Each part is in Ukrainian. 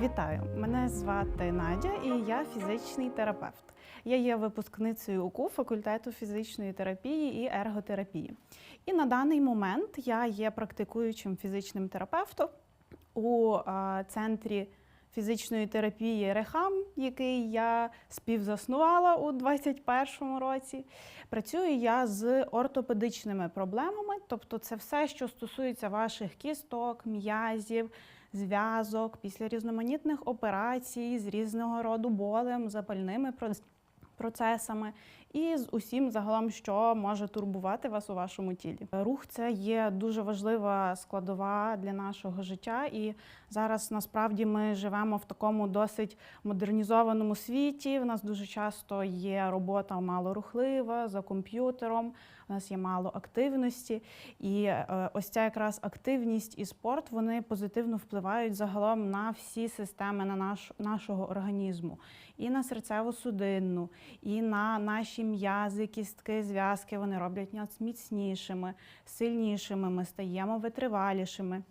Вітаю! Мене звати Надя і я фізичний терапевт. Я є випускницею УКУ факультету фізичної терапії і ерготерапії. І на даний момент я є практикуючим фізичним терапевтом у е, центрі фізичної терапії Рехам, який я співзаснувала у 2021 році. Працюю я з ортопедичними проблемами, тобто це все, що стосується ваших кісток, м'язів, зв'язок після різноманітних операцій з різного роду болем, запальними проц- процесами і з усім загалом, що може турбувати вас у вашому тілі. Рух це є дуже важлива складова для нашого життя, і зараз насправді ми живемо в такому досить модернізованому світі. В нас дуже часто є робота малорухлива за комп'ютером. У нас є мало активності, і е, ось ця якраз активність і спорт вони позитивно впливають загалом на всі системи на наш, нашого організму, і на серцево-судинну, і на наші м'язи, кістки, зв'язки. Вони роблять нас міцнішими, сильнішими. Ми стаємо витривалішими.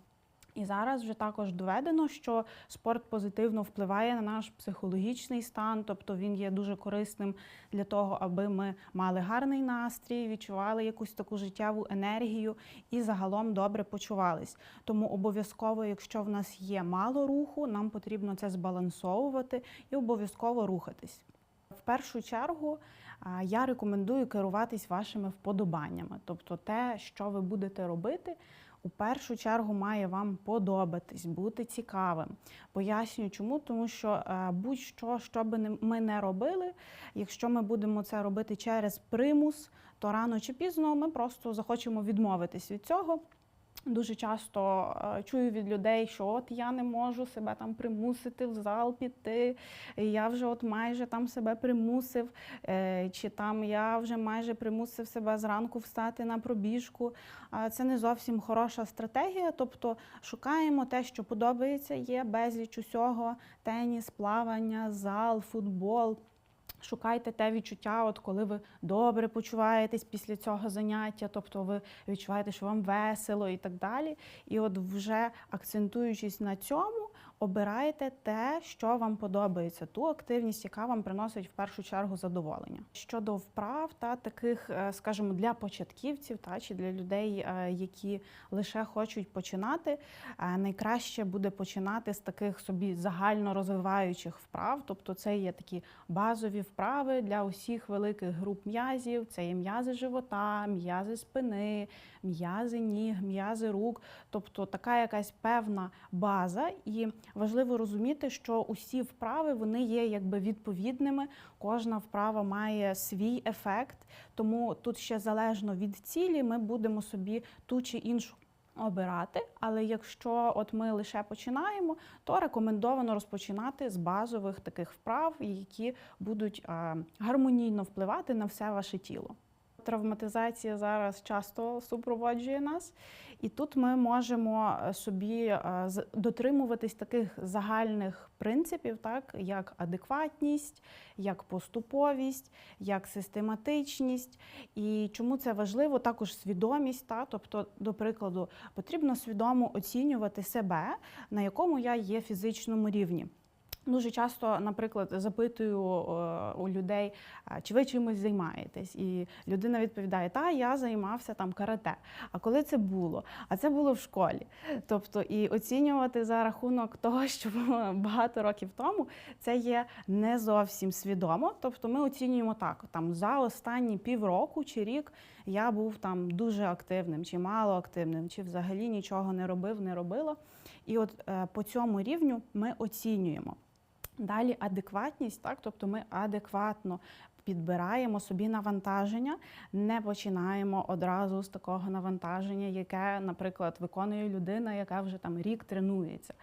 І зараз вже також доведено, що спорт позитивно впливає на наш психологічний стан, тобто він є дуже корисним для того, аби ми мали гарний настрій, відчували якусь таку життєву енергію і загалом добре почувались. Тому обов'язково, якщо в нас є мало руху, нам потрібно це збалансовувати і обов'язково рухатись. В першу чергу я рекомендую керуватись вашими вподобаннями, тобто те, що ви будете робити. У першу чергу має вам подобатись, бути цікавим. Пояснюю, чому, тому що е, будь-що, що би ми не робили, якщо ми будемо це робити через примус, то рано чи пізно ми просто захочемо відмовитись від цього. Дуже часто е, чую від людей, що от я не можу себе там примусити в зал піти, я вже от майже там себе примусив, е, чи там я вже майже примусив себе зранку встати на пробіжку. Це не зовсім хороша стратегія. Тобто шукаємо те, що подобається. Є безліч усього: теніс, плавання, зал, футбол. Шукайте те відчуття, от коли ви добре почуваєтесь після цього заняття, тобто ви відчуваєте, що вам весело і так далі. І от вже акцентуючись на цьому, обирайте те, що вам подобається, ту активність, яка вам приносить в першу чергу задоволення. Щодо вправ та таких, е, скажімо, для початківців та чи для людей, е, які лише хочуть починати, е, найкраще буде починати з таких собі загально розвиваючих вправ. Тобто, це є такі базові вправи для усіх великих груп м'язів. Це є м'язи живота, м'язи спини, м'язи ніг, м'язи рук. Тобто така якась певна база. І важливо розуміти, що усі вправи вони є якби відповідними. Кожна вправа має свій ефект, тому тут ще залежно від цілі, ми будемо собі ту чи іншу. Обирати, але якщо от ми лише починаємо, то рекомендовано розпочинати з базових таких вправ, які будуть е, гармонійно впливати на все ваше тіло. Травматизація зараз часто супроводжує нас, і тут ми можемо е, собі е, дотримуватись таких загальних принципів, так як адекватність, як поступовість, як систематичність. І чому це важливо? Також свідомість. Та? Тобто, до прикладу, потрібно свідомо оцінювати себе, на якому я є фізичному рівні. Дуже часто, наприклад, запитую е, у людей, чи ви чимось займаєтесь, і людина відповідає: Та я займався там карате. А коли це було? А це було в школі. Тобто, і оцінювати за рахунок того, що було багато років тому, це є не зовсім свідомо. Тобто, ми оцінюємо так: там за останні півроку чи рік я був там дуже активним, чи мало активним, чи взагалі нічого не робив, не робила. І от е, по цьому рівню ми оцінюємо. Далі адекватність, так, тобто ми адекватно підбираємо собі навантаження, не починаємо одразу з такого навантаження, яке, наприклад, виконує людина, яка вже там рік тренується.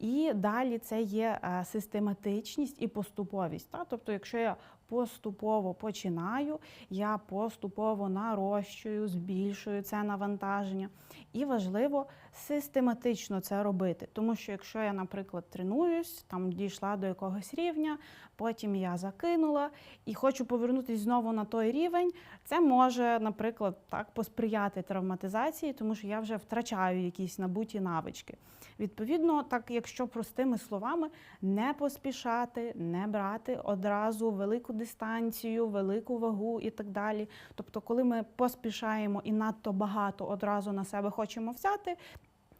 І далі це є е, систематичність і поступовість. Та? Тобто, якщо я поступово починаю, я поступово нарощую, збільшую це навантаження. І важливо систематично це робити. Тому що якщо я, наприклад, тренуюсь, там дійшла до якогось рівня, потім я закинула і хочу повернутися знову на той рівень, це може, наприклад, так посприяти травматизації, тому що я вже втрачаю якісь набуті навички. Відповідно, так, якщо простими словами, не поспішати, не брати одразу велику дистанцію, велику вагу і так далі. Тобто, коли ми поспішаємо і надто багато одразу на себе хочемо взяти.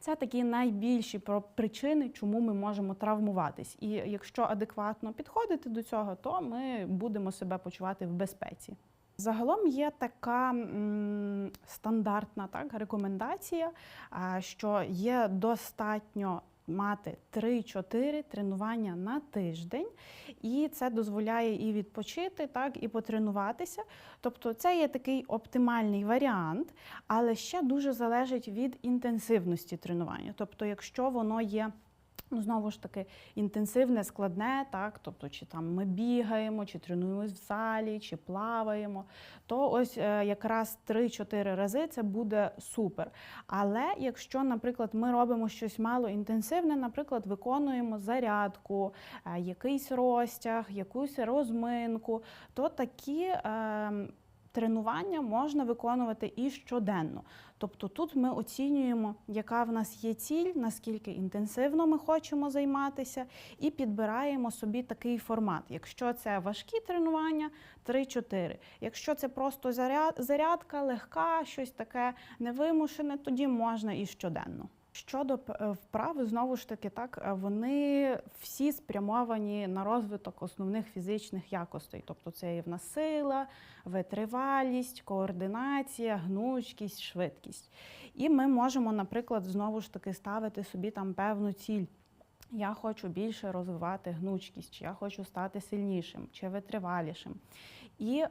Це такі найбільші причини, чому ми можемо травмуватись. І якщо адекватно підходити до цього, то ми будемо себе почувати в безпеці. Загалом є така м, стандартна так, рекомендація, що є достатньо мати 3-4 тренування на тиждень, і це дозволяє і відпочити, так, і потренуватися. Тобто це є такий оптимальний варіант, але ще дуже залежить від інтенсивності тренування. Тобто, якщо воно є Ну, знову ж таки, інтенсивне, складне, так, тобто, чи там ми бігаємо, чи тренуємось в залі, чи плаваємо, то ось е, якраз 3-4 рази це буде супер. Але якщо, наприклад, ми робимо щось мало інтенсивне, наприклад, виконуємо зарядку, е, якийсь розтяг, якусь розминку, то такі. Тренування можна виконувати і щоденно. Тобто тут ми оцінюємо, яка в нас є ціль, наскільки інтенсивно ми хочемо займатися, і підбираємо собі такий формат. Якщо це важкі тренування, 3-4. Якщо це просто зарядка, легка, щось таке невимушене, тоді можна і щоденно. Щодо е, вправи, знову ж таки, так е, вони всі спрямовані на розвиток основних фізичних якостей. Тобто це і сила, витривалість, координація, гнучкість, швидкість. І ми можемо, наприклад, знову ж таки ставити собі там певну ціль. Я хочу більше розвивати гнучкість, чи я хочу стати сильнішим чи витривалішим. І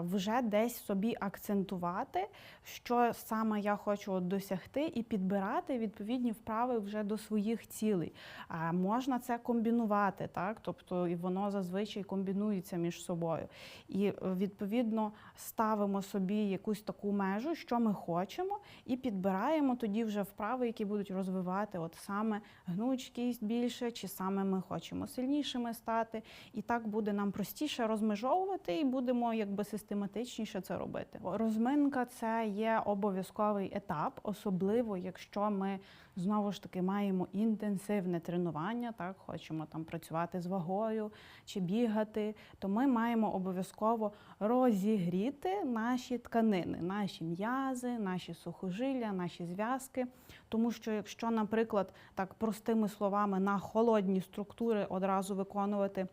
вже десь собі акцентувати, що саме я хочу досягти, і підбирати відповідні вправи вже до своїх цілей. Можна це комбінувати, так? тобто і воно зазвичай комбінується між собою. І е, відповідно ставимо собі якусь таку межу, що ми хочемо, і підбираємо тоді вже вправи, які будуть розвивати от саме гнучкість більше, чи саме ми хочемо сильнішими стати. І так буде нам простіше розмежовувати, і будемо якби систематичніше це робити. Розминка це є обов'язковий етап, особливо якщо ми знову ж таки маємо інтенсивне тренування, так хочемо там працювати з вагою чи бігати, то ми маємо обов'язково розігріти наші тканини, наші м'язи, наші сухожилля, наші зв'язки. Тому що якщо, наприклад, так простими словами на холодні структури одразу виконувати.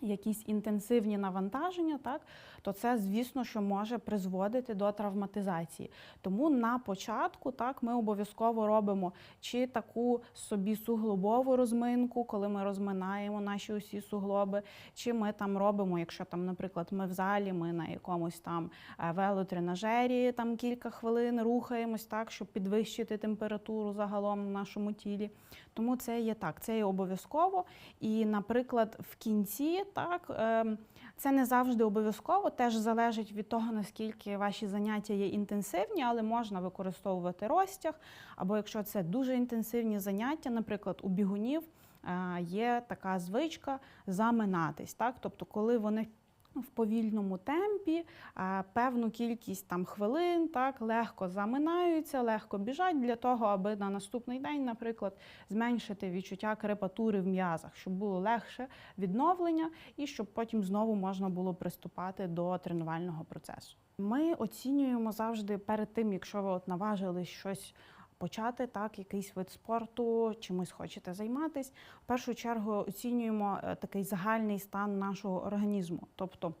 Якісь інтенсивні навантаження, так то це, звісно, що може призводити до травматизації. Тому на початку так ми обов'язково робимо чи таку собі суглобову розминку, коли ми розминаємо наші усі суглоби, чи ми там робимо, якщо там, наприклад, ми в залі, ми на якомусь там е, велотренажері там кілька хвилин рухаємось так, щоб підвищити температуру загалом в нашому тілі. Тому це є так, це є обов'язково. І, наприклад, в кінці так. ем, Це не завжди обов'язково, теж залежить від того, наскільки ваші заняття є інтенсивні, але можна використовувати розтяг. Або якщо це дуже інтенсивні заняття, наприклад, у бігунів е, є така звичка заминатись. Так? Тобто, коли вони в повільному темпі певну кількість там хвилин так легко заминаються, легко біжать для того, аби на наступний день, наприклад, зменшити відчуття крепатури в м'язах, щоб було легше відновлення і щоб потім знову можна було приступати до тренувального процесу. Ми оцінюємо завжди перед тим, якщо ви от наважились щось почати, так, якийсь вид спорту, чимось хочете займатись. В першу чергу оцінюємо е, такий загальний стан нашого організму. Тобто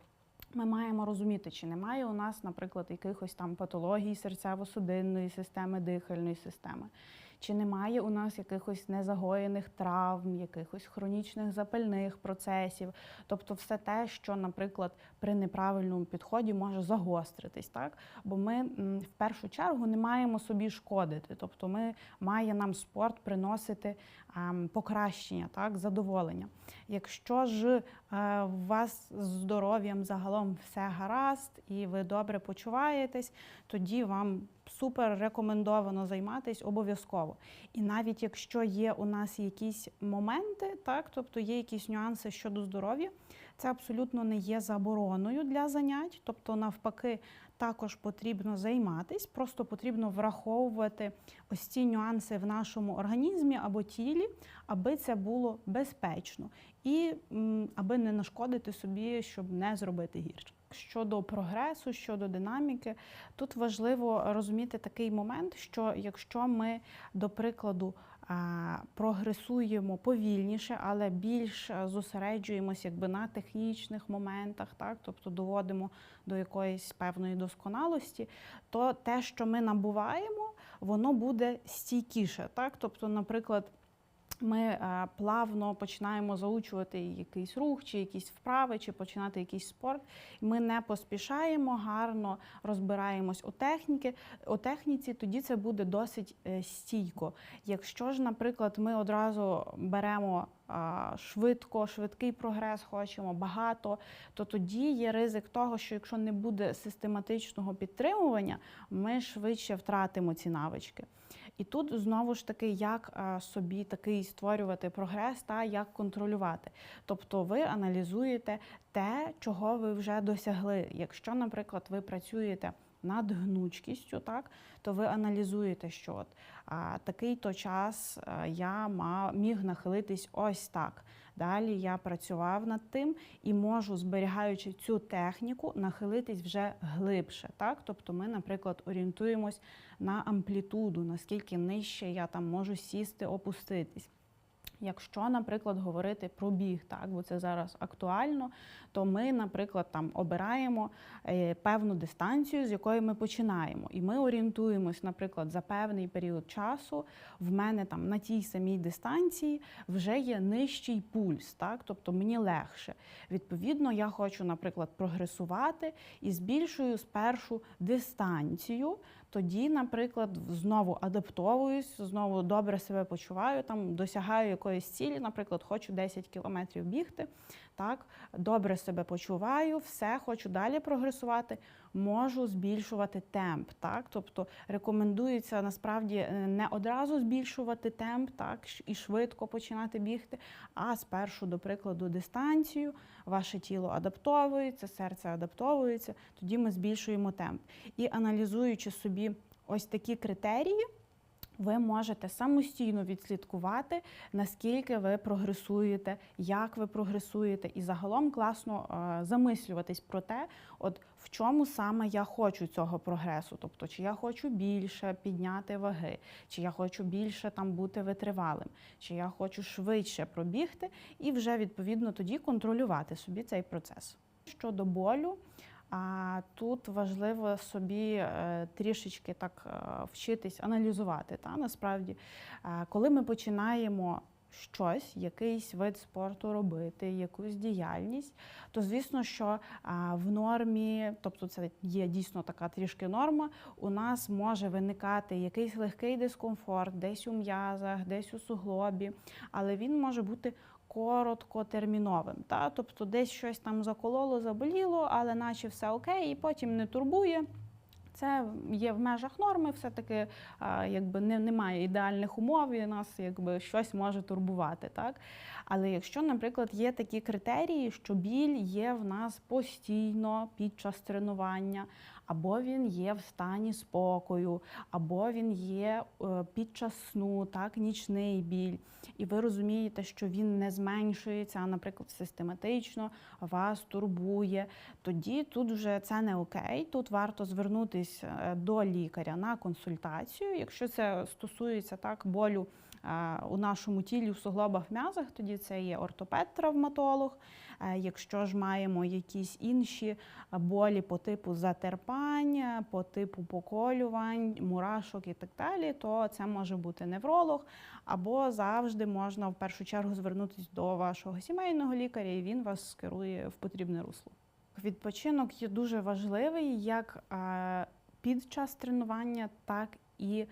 ми маємо розуміти, чи немає у нас, наприклад, якихось там патологій серцево-судинної системи, дихальної системи. Чи немає у нас якихось незагоєних травм, якихось хронічних запальних процесів, тобто все те, що, наприклад, при неправильному підході може загостритись, так? Бо ми в першу чергу не маємо собі шкодити, тобто ми має нам спорт приносити ем, покращення, так, задоволення. Якщо ж е, у вас з здоров'ям загалом все гаразд і ви добре почуваєтесь, тоді вам супер рекомендовано займатись обов'язково. І навіть якщо є у нас якісь моменти, так, тобто є якісь нюанси щодо здоров'я, це абсолютно не є забороною для занять, тобто навпаки. Також потрібно займатись, просто потрібно враховувати ось ці нюанси в нашому організмі або тілі, аби це було безпечно і аби не нашкодити собі, щоб не зробити гірше. Щодо прогресу, щодо динаміки, тут важливо розуміти такий момент, що якщо ми, до прикладу, прогресуємо повільніше, але більш зосереджуємось якби на технічних моментах, так тобто доводимо до якоїсь певної досконалості, то те, що ми набуваємо, воно буде стійкіше. Так, тобто, наприклад. Ми е, плавно починаємо заучувати якийсь рух, чи якісь вправи, чи починати якийсь спорт. Ми не поспішаємо, гарно розбираємось у техніки, у техніці, тоді це буде досить е, стійко. Якщо ж, наприклад, ми одразу беремо швидко, швидкий прогрес, хочемо багато, то тоді є ризик того, що якщо не буде систематичного підтримування, ми швидше втратимо ці навички. І тут знову ж таки, як е, собі такий створювати прогрес та як контролювати. Тобто ви аналізуєте те, чого ви вже досягли. Якщо, наприклад, ви працюєте над гнучкістю, так то ви аналізуєте, що от а, такий то час а, я мав міг нахилитись ось так. Далі я працював над тим і можу, зберігаючи цю техніку, нахилитись вже глибше. Так, тобто, ми, наприклад, орієнтуємось на амплітуду, наскільки нижче я там можу сісти, опуститись. Якщо, наприклад, говорити про біг, так бо це зараз актуально, то ми, наприклад, там обираємо е, певну дистанцію, з якої ми починаємо, і ми орієнтуємось, наприклад, за певний період часу. В мене там на тій самій дистанції вже є нижчий пульс, так тобто мені легше. Відповідно, я хочу, наприклад, прогресувати і збільшую спершу дистанцію. Тоді, наприклад, знову адаптовуюсь, знову добре себе почуваю, там досягаю якоїсь цілі, наприклад, хочу 10 кілометрів бігти. Так, добре себе почуваю, все, хочу далі прогресувати, можу збільшувати темп. Так, тобто рекомендується насправді е, не одразу збільшувати темп, так і швидко починати бігти, а спершу, до прикладу, дистанцію, ваше тіло адаптовується, серце адаптовується, тоді ми збільшуємо темп. І аналізуючи собі ось такі критерії. Ви можете самостійно відслідкувати, наскільки ви прогресуєте, як ви прогресуєте, і загалом класно е, замислюватись про те, от в чому саме я хочу цього прогресу. Тобто, чи я хочу більше підняти ваги, чи я хочу більше там бути витривалим, чи я хочу швидше пробігти, і вже відповідно тоді контролювати собі цей процес. Щодо болю. А тут важливо собі е, трішечки так е, вчитись аналізувати. Та насправді, Е, коли ми починаємо щось, якийсь вид спорту робити, якусь діяльність, то звісно, що в нормі, тобто це є дійсно така трішки норма, у нас може виникати якийсь легкий дискомфорт, десь у м'язах, десь у суглобі, але він може бути короткотерміновим. Та? Тобто десь щось там закололо, заболіло, але наче все окей, і потім не турбує. Це є в межах норми, все-таки якби не, немає ідеальних умов, і нас якби щось може турбувати. Так? Але якщо, наприклад, є такі критерії, що біль є в нас постійно під час тренування, або він є в стані спокою, або він є е, під час сну, так, нічний біль, і ви розумієте, що він не зменшується, а, наприклад, систематично вас турбує, тоді тут вже це не окей. Тут варто звернутися до лікаря на консультацію. Якщо це стосується так болю е, у нашому тілі, в суглобах, м'язах, тоді це є ортопед-травматолог. Е, Якщо ж маємо якісь інші болі по типу затерпань, е, по типу поколювань, мурашок і так далі, то це може бути невролог, або завжди можна в першу чергу звернутися до вашого сімейного лікаря, і він вас скерує в потрібне русло. Відпочинок є дуже важливий як е, під час тренування, так і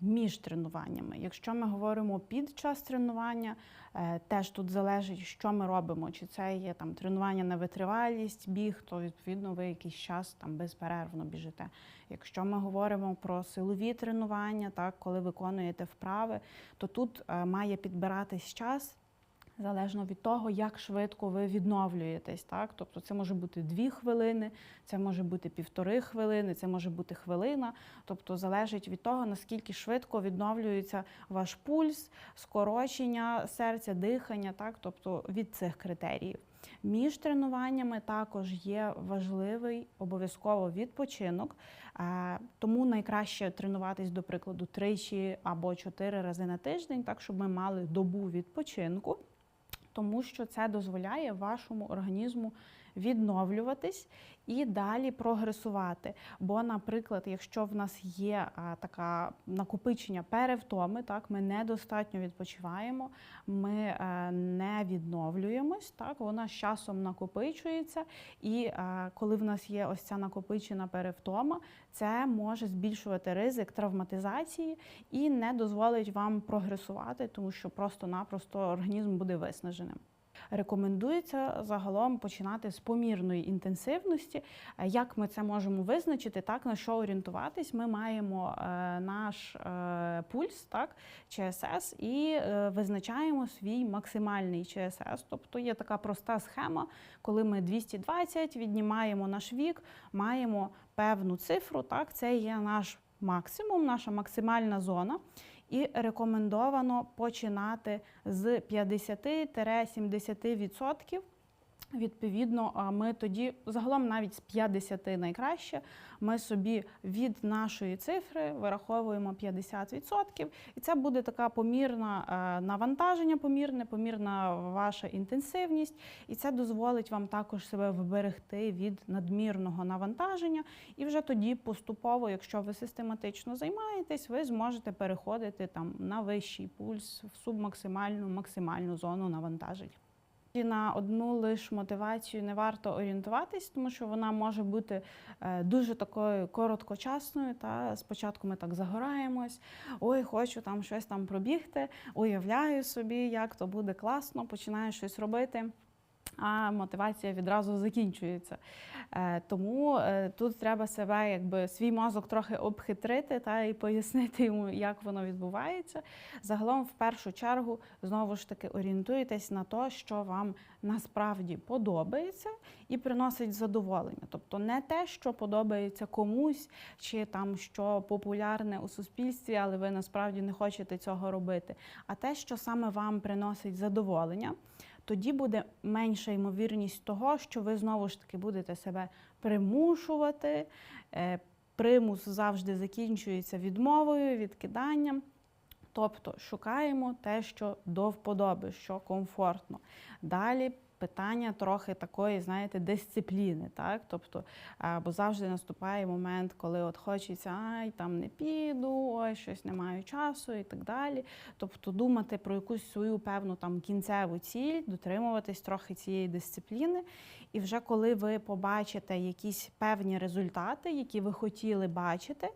між тренуваннями. Якщо ми говоримо під час тренування, е, теж тут залежить, що ми робимо. Чи це є там тренування на витривалість, біг, то відповідно ви якийсь час там безперервно біжите. Якщо ми говоримо про силові тренування, так коли виконуєте вправи, то тут е, має підбиратись час. Залежно від того, як швидко ви відновлюєтесь, так тобто це може бути дві хвилини, це може бути півтори хвилини, це може бути хвилина. Тобто залежить від того, наскільки швидко відновлюється ваш пульс, скорочення серця, дихання, так тобто від цих критеріїв. Між тренуваннями також є важливий обов'язково відпочинок, Е, тому найкраще тренуватись, до прикладу, тричі або чотири рази на тиждень, так щоб ми мали добу відпочинку тому що це дозволяє вашому організму відновлюватись і далі прогресувати. Бо, наприклад, якщо в нас є така накопичення перевтоми, так ми недостатньо відпочиваємо, ми а, не відновлюємось, так вона з часом накопичується, і а, коли в нас є ось ця накопичена перевтома, це може збільшувати ризик травматизації і не дозволить вам прогресувати, тому що просто-напросто організм буде виснаженим. Рекомендується загалом починати з помірної інтенсивності. Е, Як ми це можемо визначити, так на що орієнтуватись? Ми маємо е, наш е, пульс, так ЧСС, і визначаємо свій максимальний ЧСС. Тобто є така проста схема, коли ми 220 віднімаємо наш вік, маємо певну цифру. Так, це є наш максимум, наша максимальна зона. І рекомендовано починати з 50-70%. Відповідно, ми тоді загалом навіть з 50 найкраще. Ми собі від нашої цифри вираховуємо 50%, і це буде така помірна е, навантаження, помірне, помірна ваша інтенсивність, і це дозволить вам також себе вберегти від надмірного навантаження. І вже тоді поступово, якщо ви систематично займаєтесь, ви зможете переходити там на вищий пульс в субмаксимальну максимальну зону навантажень. І на одну лише мотивацію не варто орієнтуватись, тому що вона може бути е, дуже такою короткочасною. Та спочатку ми так загораємось, ой, хочу там щось там пробігти, уявляю собі, як то буде класно, починаю щось робити. А мотивація відразу закінчується. Е, Тому е, тут треба себе, якби свій мозок трохи обхитрити та і пояснити йому, як воно відбувається. Загалом, в першу чергу, знову ж таки орієнтуйтесь на те, що вам насправді подобається і приносить задоволення. Тобто не те, що подобається комусь, чи там що популярне у суспільстві, але ви насправді не хочете цього робити, а те, що саме вам приносить задоволення тоді буде менша ймовірність того, що ви знову ж таки будете себе примушувати. Е, Примус завжди закінчується відмовою, відкиданням. Тобто шукаємо те, що до вподоби, що комфортно. Далі питання трохи такої, знаєте, дисципліни. так? Тобто, а, бо завжди наступає момент, коли от хочеться, ай, там не піду, ой, щось не маю часу і так далі. Тобто думати про якусь свою певну там кінцеву ціль, дотримуватись трохи цієї дисципліни. І вже коли ви побачите якісь певні результати, які ви хотіли бачити,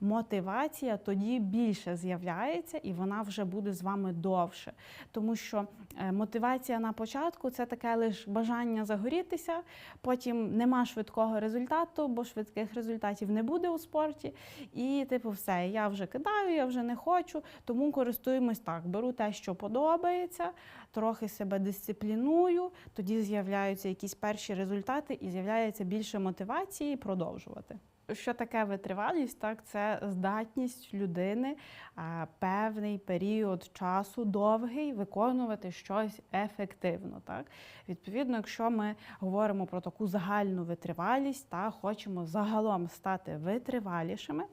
мотивація тоді більше з'являється і вона вже буде з вами довше. Тому що е, мотивація на початку це таке лише бажання загорітися, потім нема швидкого результату, бо швидких результатів не буде у спорті. І, типу, все, я вже кидаю, я вже не хочу, тому користуємось так. Беру те, що подобається, трохи себе дисципліную, тоді з'являються якісь перші результати і з'являється більше мотивації продовжувати. Що таке витривалість? Так, це здатність людини певний період часу довгий виконувати щось ефективно. Так, відповідно, якщо ми говоримо про таку загальну витривалість та хочемо загалом стати витривалішими.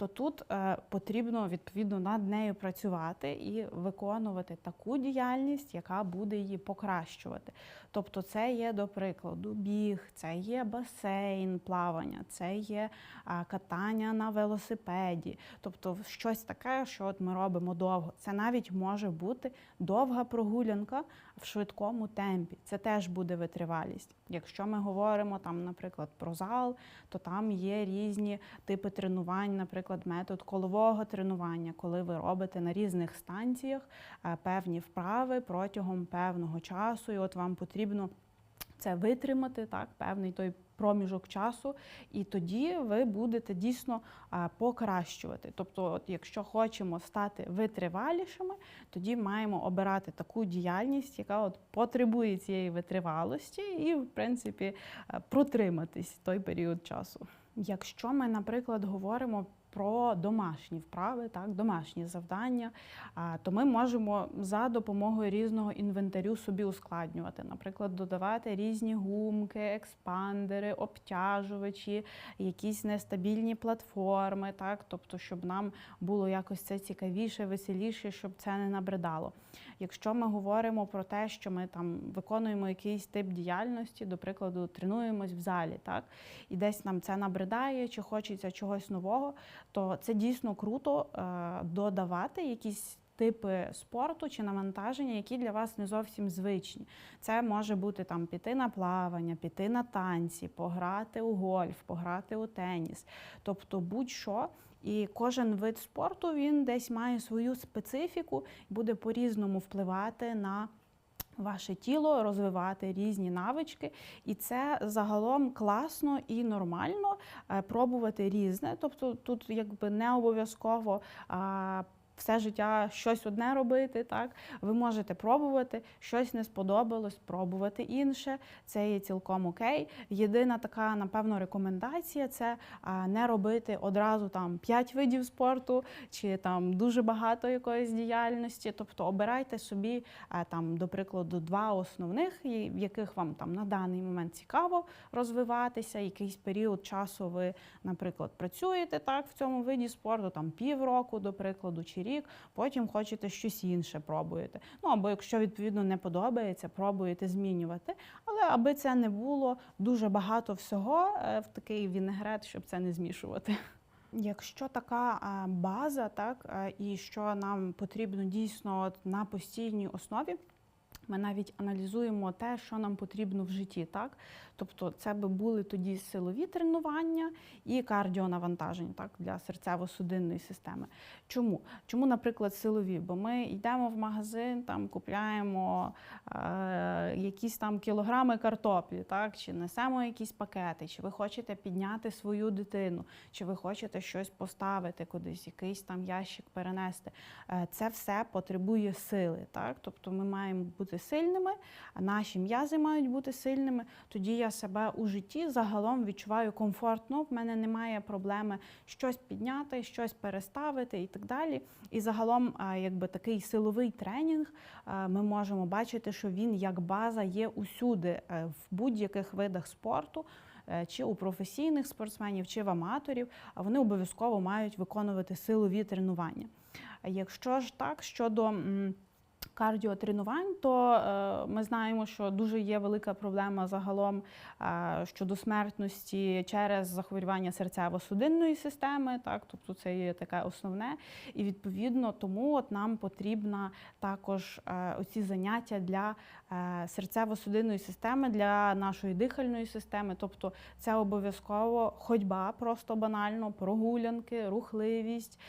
То тут е, потрібно відповідно над нею працювати і виконувати таку діяльність, яка буде її покращувати. Тобто, це є, до прикладу, біг, це є басейн, плавання, це є катання на велосипеді, тобто щось таке, що от ми робимо довго. Це навіть може бути довга прогулянка в швидкому темпі. Це теж буде витривалість. Якщо ми говоримо там, наприклад, про зал, то там є різні типи тренувань, наприклад, метод колового тренування, коли ви робите на різних станціях е, певні вправи протягом певного часу, і от вам потрібно це витримати, так, певний той проміжок часу, і тоді ви будете дійсно покращувати. Тобто, от, якщо хочемо стати витривалішими, тоді маємо обирати таку діяльність, яка от потребує цієї витривалості, і, в принципі, е, протриматись той період часу. Якщо ми, наприклад, говоримо про домашні вправи, так, домашні завдання, то ми можемо за допомогою різного інвентарю собі ускладнювати. Наприклад, додавати різні гумки, експандери, обтяжувачі, якісь нестабільні платформи, так, тобто, щоб нам було якось це цікавіше, веселіше, щоб це не набридало. Якщо ми говоримо про те, що ми там виконуємо якийсь тип діяльності, до прикладу, тренуємось в залі, так, і десь нам це набридає, чи хочеться чогось нового, то це дійсно круто е, додавати якісь. Типи спорту чи навантаження, які для вас не зовсім звичні. Це може бути там піти на плавання, піти на танці, пограти у гольф, пограти у теніс, тобто будь-що. І кожен вид спорту він десь має свою специфіку, буде по-різному впливати на ваше тіло, розвивати різні навички. І це загалом класно і нормально е, пробувати різне. Тобто тут якби не обов'язково. Все життя щось одне робити, так ви можете пробувати, щось не сподобалось, пробувати інше. Це є цілком окей. Єдина така, напевно, рекомендація це не робити одразу там 5 видів спорту чи там дуже багато якоїсь діяльності. Тобто обирайте собі там, до прикладу, два основних, в яких вам там на даний момент цікаво розвиватися. Якийсь період часу ви, наприклад, працюєте так в цьому виді спорту, там півроку, до прикладу, чи рік, потім хочете щось інше пробуєте. Ну або якщо відповідно не подобається, пробуєте змінювати. Але аби це не було дуже багато всього е, в такий вінегрет, щоб це не змішувати. Якщо така база, так і що нам потрібно дійсно на постійній основі. Ми навіть аналізуємо те, що нам потрібно в житті, так? Тобто це би були тоді силові тренування і кардіонавантаження так, для серцево-судинної системи. Чому? Чому, наприклад, силові? Бо ми йдемо в магазин, там купляємо е, якісь там кілограми картоплі, так, чи несемо якісь пакети, чи ви хочете підняти свою дитину, чи ви хочете щось поставити кудись, якийсь там ящик перенести. Е, Це все потребує сили. Так? Тобто ми маємо бути сильними, наші м'язи мають бути сильними. Тоді я себе у житті загалом відчуваю комфортно. В мене немає проблеми щось підняти, щось переставити і так далі. І загалом, якби такий силовий тренінг, ми можемо бачити, що він як база є усюди е, в будь-яких видах спорту. е, Чи у професійних спортсменів, чи в аматорів, а вони обов'язково мають виконувати силові тренування. Якщо ж так, щодо кардіотренувань, то е, ми знаємо, що дуже є велика проблема загалом е, щодо смертності через захворювання серцево-судинної системи. Так, тобто це є таке основне. І відповідно тому от нам потрібна також е, оці заняття для серцево-судинної системи, для нашої дихальної системи. Тобто це обов'язково ходьба, просто банально, прогулянки, рухливість.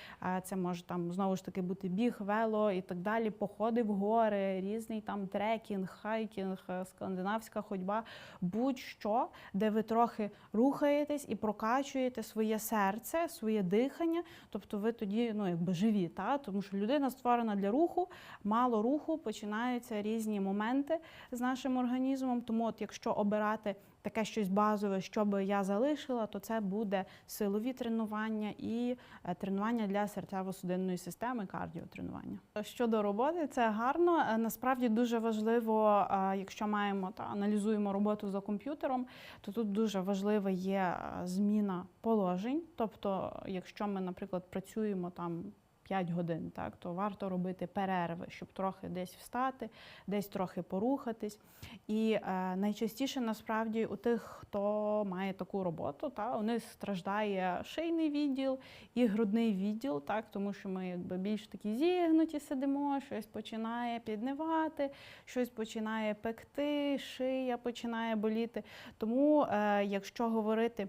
Це може там знову ж таки бути біг, вело і так далі, походи в гори, різний там трекінг, хайкінг, е, скандинавська ходьба, будь-що, де ви трохи рухаєтесь і прокачуєте своє серце, своє дихання. Тобто ви тоді ну, якби живі, та? тому що людина створена для руху, мало руху, починаються різні моменти з нашим організмом. Тому, от якщо обирати таке щось базове, що би я залишила, то це буде силові тренування і е, тренування для серцево-судинної системи, кардіотренування. Щодо роботи, це гарно. Е, Насправді дуже важливо, е, якщо маємо та аналізуємо роботу за комп'ютером, то тут дуже важлива є зміна положень. Тобто, якщо ми, наприклад, працюємо там. 5 годин, так то варто робити перерви, щоб трохи десь встати, десь трохи порухатись. І е, найчастіше насправді у тих, хто має таку роботу, та у них страждає шийний відділ і грудний відділ, так тому що ми якби більш такі зігнуті сидимо, щось починає піднивати, щось починає пекти, шия починає боліти. Тому, е, якщо говорити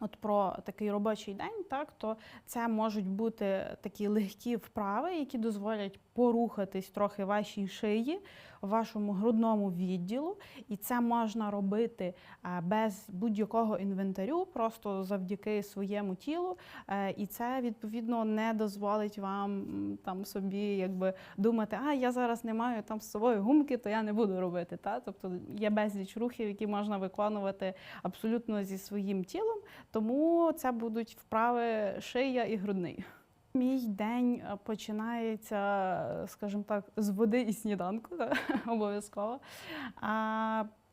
От про такий робочий день, так то це можуть бути такі легкі вправи, які дозволять порухатись трохи вашій шиї, вашому грудному відділу, і це можна робити е, без будь-якого інвентарю, просто завдяки своєму тілу. Е, І це відповідно не дозволить вам там собі якби думати, а я зараз не маю там з собою гумки, то я не буду робити. Та? Тобто є безліч рухів, які можна виконувати абсолютно зі своїм тілом. Тому це будуть вправи шия і грудний. Мій день е, починається, е, скажімо так, з води і сніданку, обов'язково.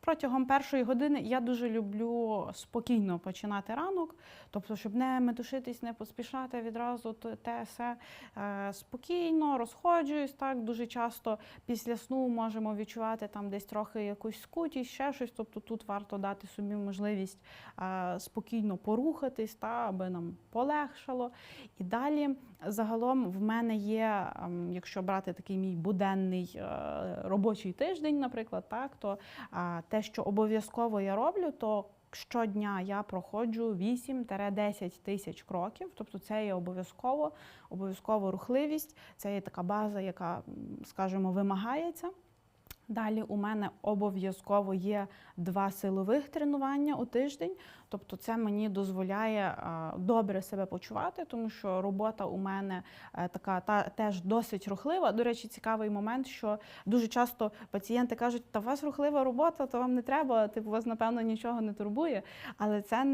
Протягом першої години я дуже люблю спокійно починати ранок, тобто, щоб не метушитись, не поспішати відразу те все е, спокійно, розходжуюсь. Так дуже часто після сну можемо відчувати там десь трохи якусь скутість, ще щось. Тобто тут варто дати собі можливість е, спокійно порухатись, та аби нам полегшало. І далі загалом в мене є, ем, якщо брати такий мій буденний е, робочий тиждень, наприклад, так, то те, що обов'язково я роблю, то щодня я проходжу 8-10 тисяч кроків, тобто це є обов'язково, обов'язково рухливість, це є така база, яка, скажімо, вимагається. Далі у мене обов'язково є два силових тренування у тиждень. Тобто це мені дозволяє добре себе почувати, тому що робота у мене е, така та теж досить рухлива. До речі, цікавий момент, що дуже часто пацієнти кажуть, та у вас рухлива робота, то вам не треба, типу, вас напевно нічого не турбує. Але це,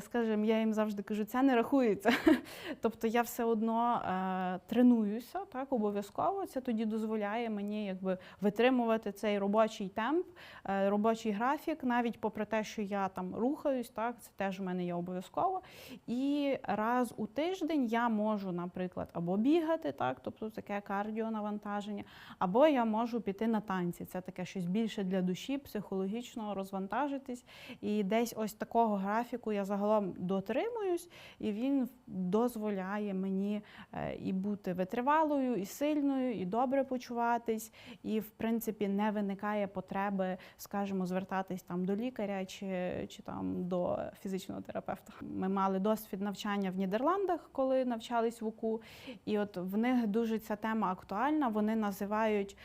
скажімо, я їм завжди кажу, це не рахується. Тобто я все одно е, тренуюся, так, обов'язково. Це тоді дозволяє мені якби витримувати цей робочий темп, е, робочий графік, навіть попри те, що я там рухаюсь, так, це теж у мене є обов'язково. І раз у тиждень я можу, наприклад, або бігати, так, тобто таке кардіонавантаження, або я можу піти на танці. Це таке щось більше для душі, психологічно розвантажитись. І десь ось такого графіку я загалом дотримуюсь, і він дозволяє мені е, і бути витривалою, і сильною, і добре почуватись, і в принципі не виникає потреби, скажімо, звертатись там до лікаря чи, чи там до фізичного терапевта. Ми мали досвід навчання в Нідерландах, коли навчались в УКУ, і от в них дуже ця тема актуальна. Вони називають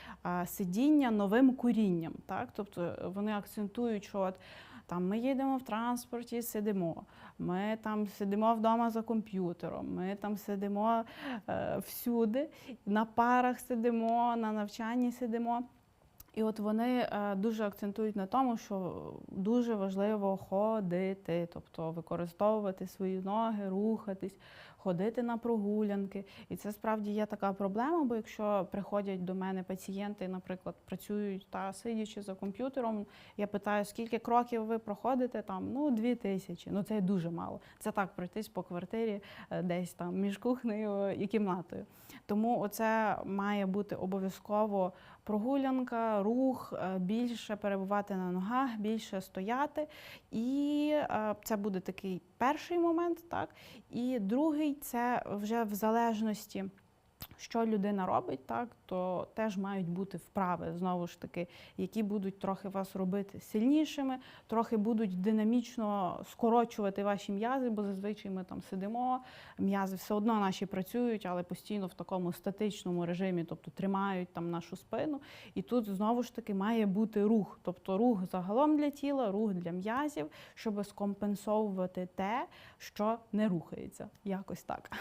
сидіння новим курінням. Так? Тобто вони акцентують, що от там ми їдемо в транспорті, сидимо. Ми там сидимо вдома за комп'ютером, ми там сидимо е, всюди, на парах сидимо, на навчанні сидимо. І от вони е, дуже акцентують на тому, що дуже важливо ходити, тобто використовувати свої ноги, рухатись, ходити на прогулянки. І це справді є така проблема, бо якщо приходять до мене пацієнти, наприклад, працюють та сидячи за комп'ютером, я питаю, скільки кроків ви проходите там? Ну, дві тисячі. Ну це дуже мало. Це так пройтись по квартирі е, десь там між кухнею і кімнатою. Тому оце має бути обов'язково прогулянка, рух, е, більше перебувати на ногах, більше стояти. І е, це буде такий перший момент, так. І другий це вже в залежності. Що людина робить, так то теж мають бути вправи знову ж таки, які будуть трохи вас робити сильнішими, трохи будуть динамічно скорочувати ваші м'язи, бо зазвичай ми там сидимо, м'язи все одно наші працюють, але постійно в такому статичному режимі, тобто тримають там нашу спину. І тут знову ж таки має бути рух, тобто рух загалом для тіла, рух для м'язів, щоб скомпенсовувати те, що не рухається. Якось так.